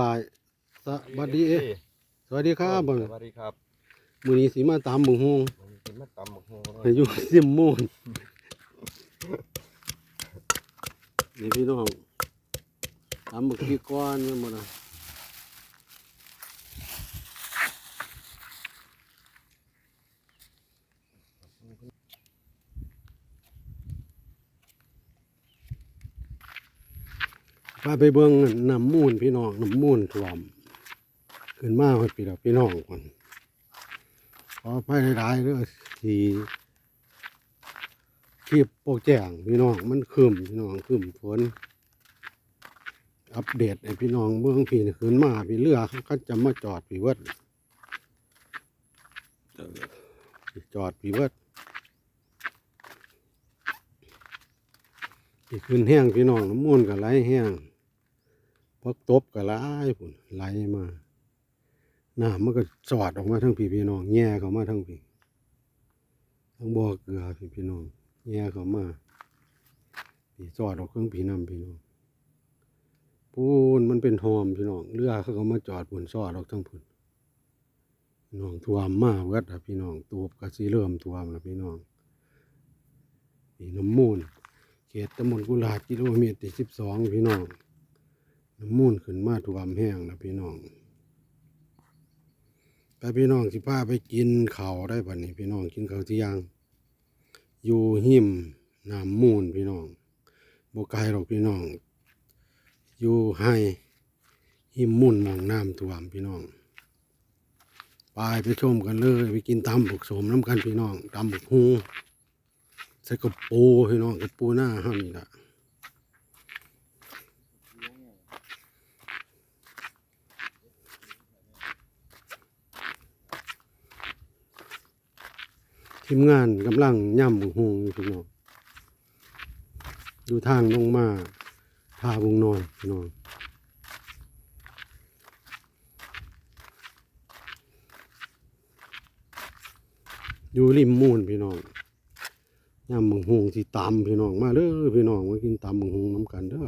ว่าสวัสดีเอ๊ะสวัสดีครับบังสวัสดีครับมื้อนี้สิมาตามบุงฮงวันนี้กินมาตำบักฮวงให้อยู่ซิมมูนนี่พี่น้องตามบักพี่ก้อนแม่นบ่ล่ะ พาไปเบิ่งน้ำมูลพี่น้องน้ำมูลท่วมขึ้นมาฮอดพี่ดอกพี่น้องก่อนขออภัยหลายๆเด้อที่คลิปโปรแจงพี่น้องมันครึมพี่น้องครึมฝนอัปเดตให้พี่น้องเมืองพี่ขึ้นมาพี่เรือเขาก็จะมาจอดพี่เวิดเออจอดพี่เวิดที่ขึ้นแห้งพี่น้องน้ำมูลก็ไหลแห้ง พักตบก็ไหลพุ่นไหลมาน้ำมันก็สอดออกมาทั้งพี่พี่น้องแง่เข้ามาทั้งพี่ทั้งบ่อเกลือพี่พี่น้องแง่เข้ามาพี่สอดออกเครื่องพี่น้ำพี่น้องปูนมันเป็นโฮมพี่น้องเรือเขาก็มาจอดพุ่นสอดออกทั้งพุ่นน้องท่วมมาเวิดอะพี่น้องตูบก็สิเริ่มท่วมแล้วพี่น้องพี่น้ำมูลเขตตำบลกุหลาบกิโลเมตรที่สิบสองพี่น้อง มูลขึ้นมาท่วมแห้งแล้วพี่น้องแต่พี่น้องสิพาไปกินข้าวได้บัดนี้พี่น้องกินข้าวที่ยัง อยู่หิมน้ำมูลพี่น้องบ่ไกลหรอกพี่น้อง อยู่ให้หิมมูลมองน้ำท่วมพี่น้องไปไปชมกันเลยไปกินตำบุกสมน้ำกันพี่น้องตำบุกฮูใส่กระปูพี่น้องกระปูหน้าห้ามนี่ละ ทีมงานกำลังย่ำบุงหงอยู่พี่น้องดูทางลงมาพาวงนอนพี่น้องอยู่ริมมูลพี่น้องย่ำบังหงที่ตำพี่น้องมาเด้อพี่น้องมากินตำบังหงน้ำกันเด้อ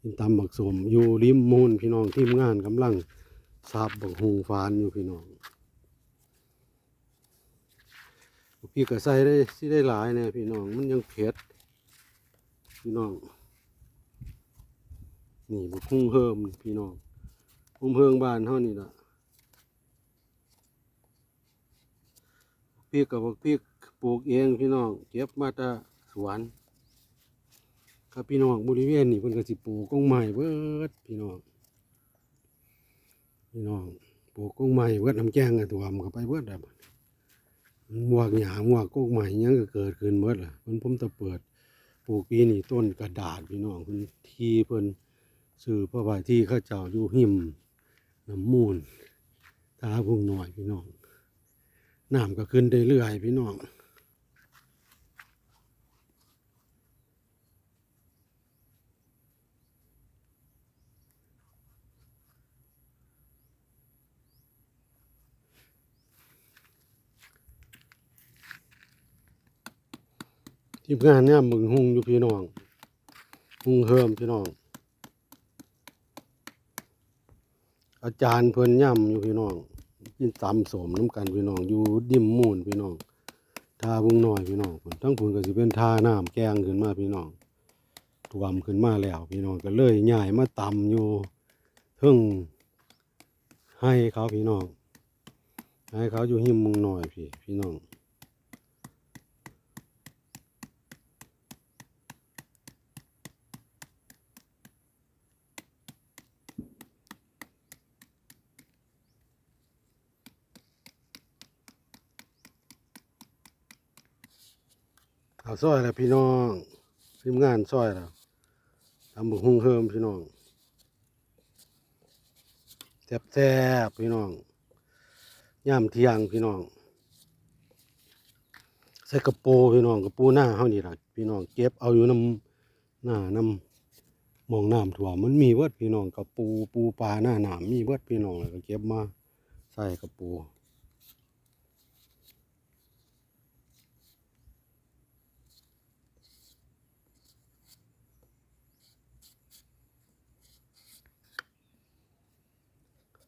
กินตำบักสมอยู่ริมมูลพี่น้องทีมงานกำลังสับบักหงฟานอยู่พี่น้อง พี่ก็ใส่ได้สิได้หลายเนี่ยพี่น้องมันยังเผ็ดพี่น้อง นี่บักฮุงเฮิมพี่น้องฮุงเฮิงบ้านเท่านี้ละพี่กับพี่ปลูกเองพี่น้อง เก็บมาจาสวนครับพี่น้องบริเวณนี่เพิ่นก็สิปลูกกงไม้เบิดพี่น้องพี่น้องปลูกกงไม้เบิดน้ำแกงก็ท่วมเข้าไปเบิดแล้ว หมวกหยาหมวกกงไม้หยังก็เกิดขึ้นเบิดล่ะเพิ่นผมจะเปิดปลูกปีนี่ต้นกระดาษพี่น้องเพิ่นที่เพิ่นซื้อเพระว่าที่ข้าเจ้าอยู่หิมน้ำมูลตาพุงหน่อยพี่น้องน้ำก็ขึ้นได้เรื่อยพี่น้อง ทีมงานเนี่ยมึงหุงอยู่พี่น้องหุงเฮิมพี่น้อง อาจารย์เพิ่นย่ำอยู่พี่น้องกินตำสมน้ำกันพี่น้องอยู่ดิมมูนพี่น้องทาบุงหน้อยพี่น้องทั้งพุ่นก็สิเป็นทาน้ำแกงขึ้นมาพี่น้องท่วมขึ้นมาแล้ว พี่น้องก็เลยย้ายมาตำอยู่เทึ่งให้เขาพี่น้องให้เขาอยู่หิมมุงหน้อยพี่พี่น้อง เอาซอยแล้วพี่น้องทีมงานซอยแล้วทำบุกฮุงเฮิมพี่น้องแซ่บๆพี่น้องย่ามเที่ยงพี่น้องใส่กระโปรงพี่น้องกระปูหน้าเฮานี่ล่ะพี่น้องเก็บเอาอยู่น้ำหน้าน้ำมองน้ำถั่วมมันมีเวิดพี่น้องกระปูปูปลาหน้าหนามมีเวิดพี่น้องแล้วก็เก็บมาใส่กระปู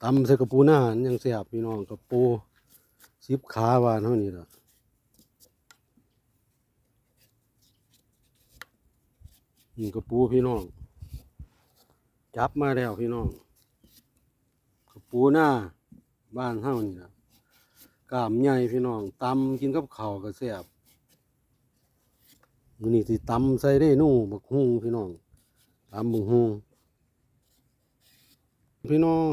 ตำใส่กระปูหน้าอันยังแซ่บพี่น้องกระปูสิบขาว่าเท่านี้ละนี่กระปูพี่น้อง จับมาแล้วพี่น้องกระปูหน้าบ้านเท่านี่ล่ะกามใหญ่พี่น้องตำกินกับข้าวก็แซ่บมือนี้สิตำใส่ได้นู่บักฮุงพี่น้องตำบักฮุงพี่น้อง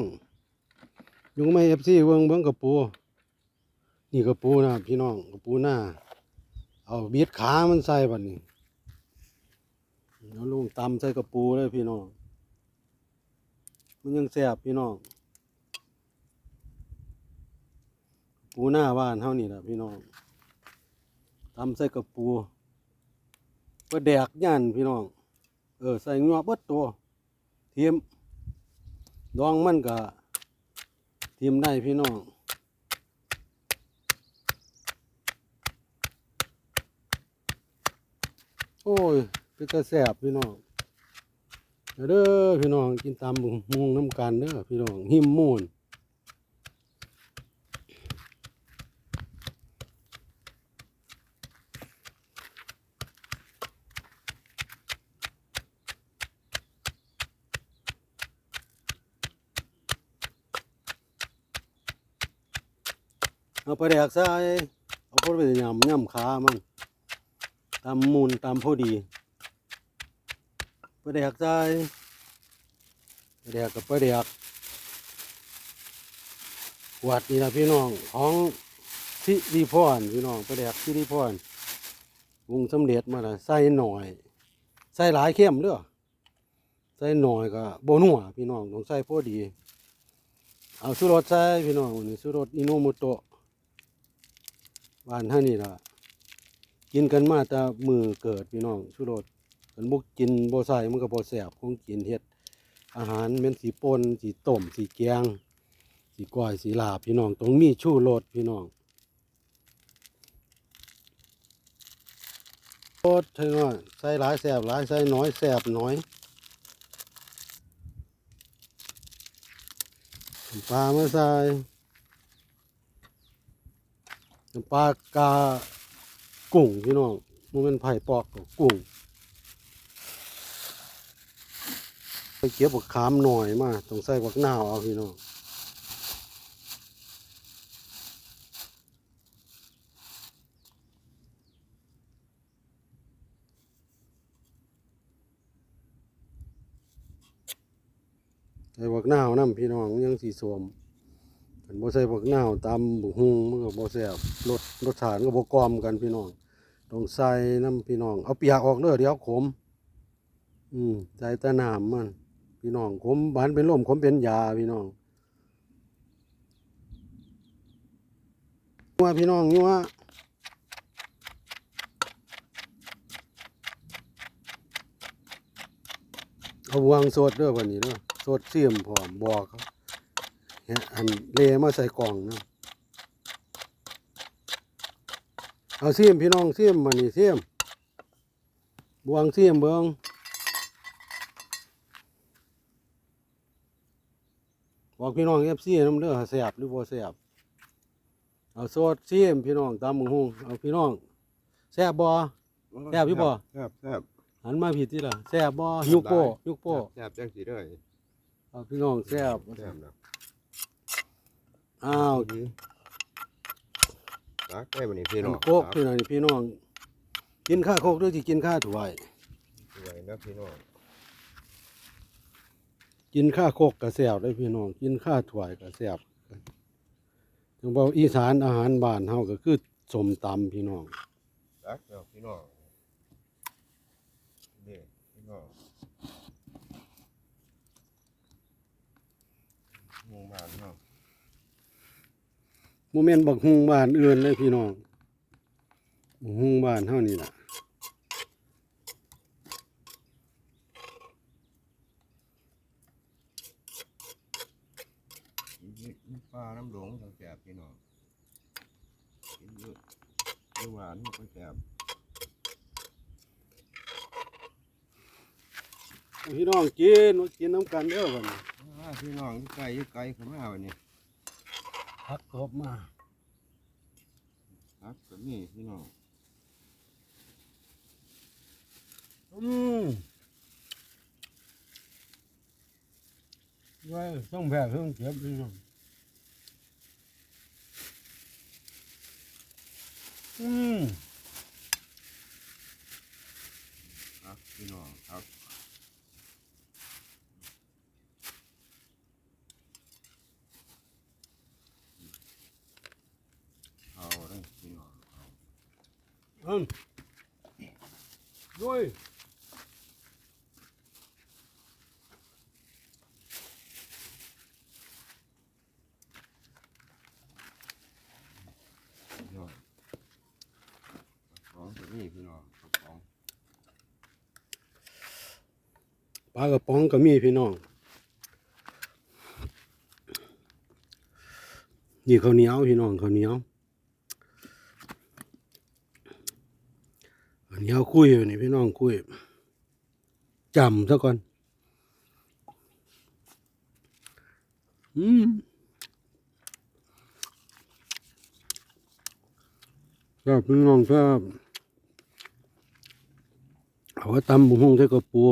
ยุงไม่เอฟซีเบิ่งเบิ่งกระปู นี่กระปูนะพี่น้องกระปูหน้า เอาบีดขามันใส่บัดนี้แล้วลุงตำใส่กระปูเลยพี่น้อง มันยังแซ่บพี่น้อง ปูหน้าบ้านเท่านี้แหละพี่น้องตำใส่กระปูก็แดกย่านพี่น้อง เออใส่งัวเบิดตัว เทียม ดองมันก็เทีมได้พี่น้องโอ้ยเป็นตาแสบพี่น้องเด้อพี่น้องกินตามมุงน้ำกันเด้อพี่น้องหิมมูน เอาไปแดกใส่เอาพวกไปยำยำขามันตำมูลตำพอดีปลาแดกใจปลาแดกกับปลาแดกขวดนี่นะพี่น้องของสิริพรพี่น้องปลาแดกสิริพรวงสำเร็จมาละใส่หน่อยใส่หลายเข้มเด้อใส่หน่อยก็โบนัวพี่น้องต้องใส่พอดี เอาสุรสใส่พี่น้องนนี้สุรสอิโนโมโตะ บ้านท่านี่ล่ะกินกันมาแต่มือเกิดพี่น้องชุรสกันบุกกินบ่ใส่มันก็บ่แซ่บของกินเฮ็ด อาหารแม่นสีป่นสีต้มสีแกงสีก้อยสีลาบพี่น้องต้องมีชูโรสพี่น้องโรสเท่าน้อยใส่หลายแซ่บหลายใส่น้อยแซ่บน้อยปลามาใส่ น้ำปลากากุ้งพี่น้องมันเป็นไผ่ปอกกับกุ้งไปเก็บบักขามหน่อยมาต้องใส่บักหนาวเอาพี่น้องใส่บักหนาวนำพี่น้องยังสีสวม กันบ่ใส่บักหนาวตำบุกฮุงมันก็บ่แซ่บรสรสชาติก็บ่กลอมกันพี่น้องต้องใส่น้ำพี่น้อง เอาเปียกออกเด้อเดี๋ยวขม อืมใส่ตะน้ำมัน พี่น้องขมบานเป็นลมขมเป็นยาพี่น้องนัวพี่น้องนัวเอาวางสดเด้อวันนี้เด้อสดเสียมพร้อมบอกเขา เฮ็ดอันเลมาใส่กล่องนะเอาเสียมพี่น้องเสียมมานี่เสียมบวงเสียมเบิงบอกพี่น้องเอฟซีน้ำเด้อแสบหรือบ่แสบเอาโซดเสียมพี่น้องตามมึงหงเอาพี่น้องแสบบ่แซ่บอยู่บ่แซ่บแซ่บหันมาผิดที่ละแสบบ่ยุกโป้ยุกโป้แซ่บจังสีด้วยเอาพี่น้องแสบแซ่บนะ อ้าวรักได้บันนี้พี่น้องโคกพี่น้องนี่พี่น้อง กินข้าวโคกหรือสิกินข้าวถวายสวยนะพี่น้อง กินข้าวโคกกระแสบได้พี่น้อง กินข้าวถวายกระแสบจังบอกอีสานอาหารบ้านเฮาก็คือสมตำพี่น้องรักเนาะพี่น้องนี่พี่น้องงงมากเนาะ โมเมนต์บักฮุงบ้านอื่นเลยพี่น้องบักฮุงบ้านเฮานี่ล่ะกินปลาน้ำหลงทั้งแซ่บพี่น้องกินเยอะเยอะหวานก็แซ่บพี่น้องกินมากินน้ำกันเด้อบัดนี้อ่ามาพี่น้องอยู่ไกลอยู่ไกลเข้ามาวันนี้ พักตบมาครับก็มีพี่น้องอืมไว้ต้องแบกต้องเก็บพี่น้องอืม ครับพี่น้องครับเอาเลยพี่น้องเอา อืมด้วยพี่น้องของก็มีพี่น้องของปลากระป๋องก็มีพี่น้อง นี่ข้าวเหนียวพี่น้องข้าวเหนียวข้าว เนียวคุยอยู่นี่พี่น้องคุยจำซะก่อน อืมครับพี่น้องครับเอาไว้ตำบุ้งใส่กระปู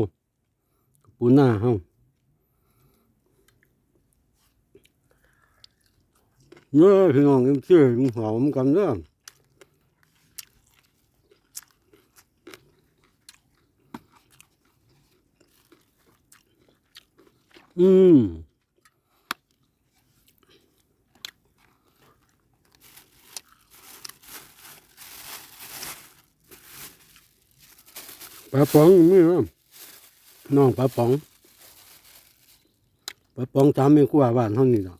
กระปูหน้าเฮาเนื้อพี่น้องเอ็มเชื่อหอมกันเด้อ อืมปลาป๋องมีเนาน้องปลาป๋องปลาป๋องตามไม่กว่าบ้านเท่านี้ดอก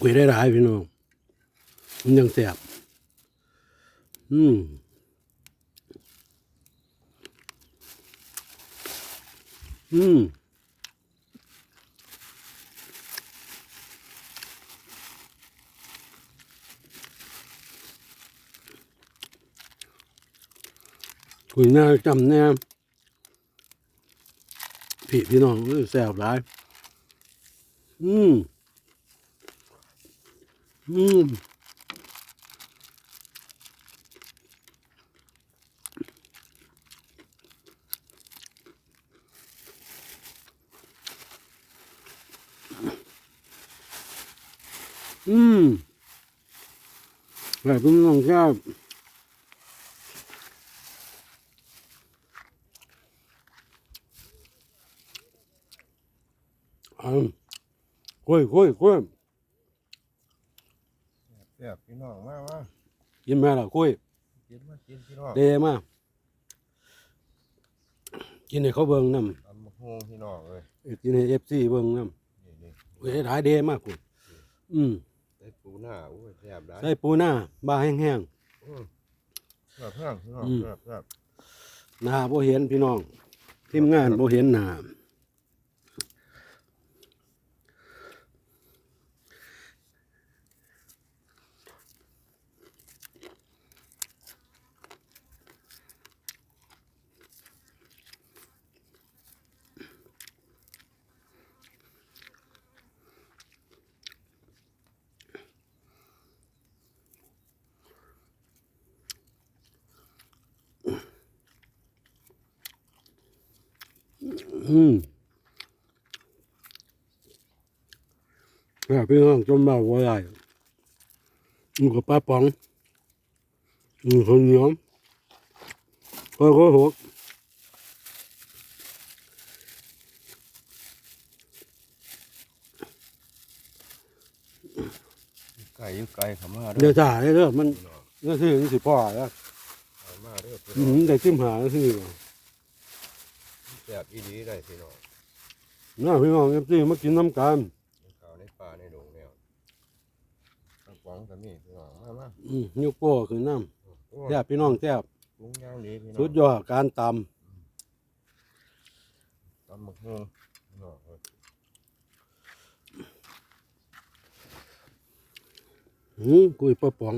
คุยได้หลายพี่น้องมันยังแสบ อืมอืมคุยหน้าจำแน่พี่พี่น้องเอ้ยแสบหลาย อืม อืม อืมแบบพี่น้องชอบอืมคุยคุยคุยแซ่บพี่น้องมามากินแม่ละคุยกินมากินพี่น้องเดมากินให้เขาเบิ่งน้ตำบักฮวงพี่น้องเลยำกินให้เอฟซีเบิ่งน้นี่นี่ำเว้ยหลายเดมากคุณอืม ได้ปูหน้าโอ้ยแซ่บได้ใส่ปูหน้าบาแห้งอืมแซ่บแซ่บพี่น้องอืมแซ่บแซ่บๆหน้าบ่เห็นพี่น้องทีมงานบ่เห็นหน้า อืมแล้วพี่น้องจมเบาบ่ได้อืมกับปลาป๋องอืมข้าวเหนียวก็ก็หกไก่อยู่ไก่เข้ามาเดี๋เด้ยอวจ่ายเด้อมันพี่น้องก็คือมันสิพ่อแล้วเข้ามาเด้อพี่อืน้องมได้ซิมหาก็คือแซ่บอีดีได้พี่น้องน้าพี่น้องเอฟซีมากินน้ำกันในข้าวในปลาในดงแนวกระป๋องก็มีพี่น้องมามาอืมยกโป้คือน้โอ้ำแซ่บพี่น้องแซ่บปรุงย่างดีพี่น้องสุดยอดการตตำบักฮวงพี่น้องเอ้ยำอืมกุยปลาป๋อง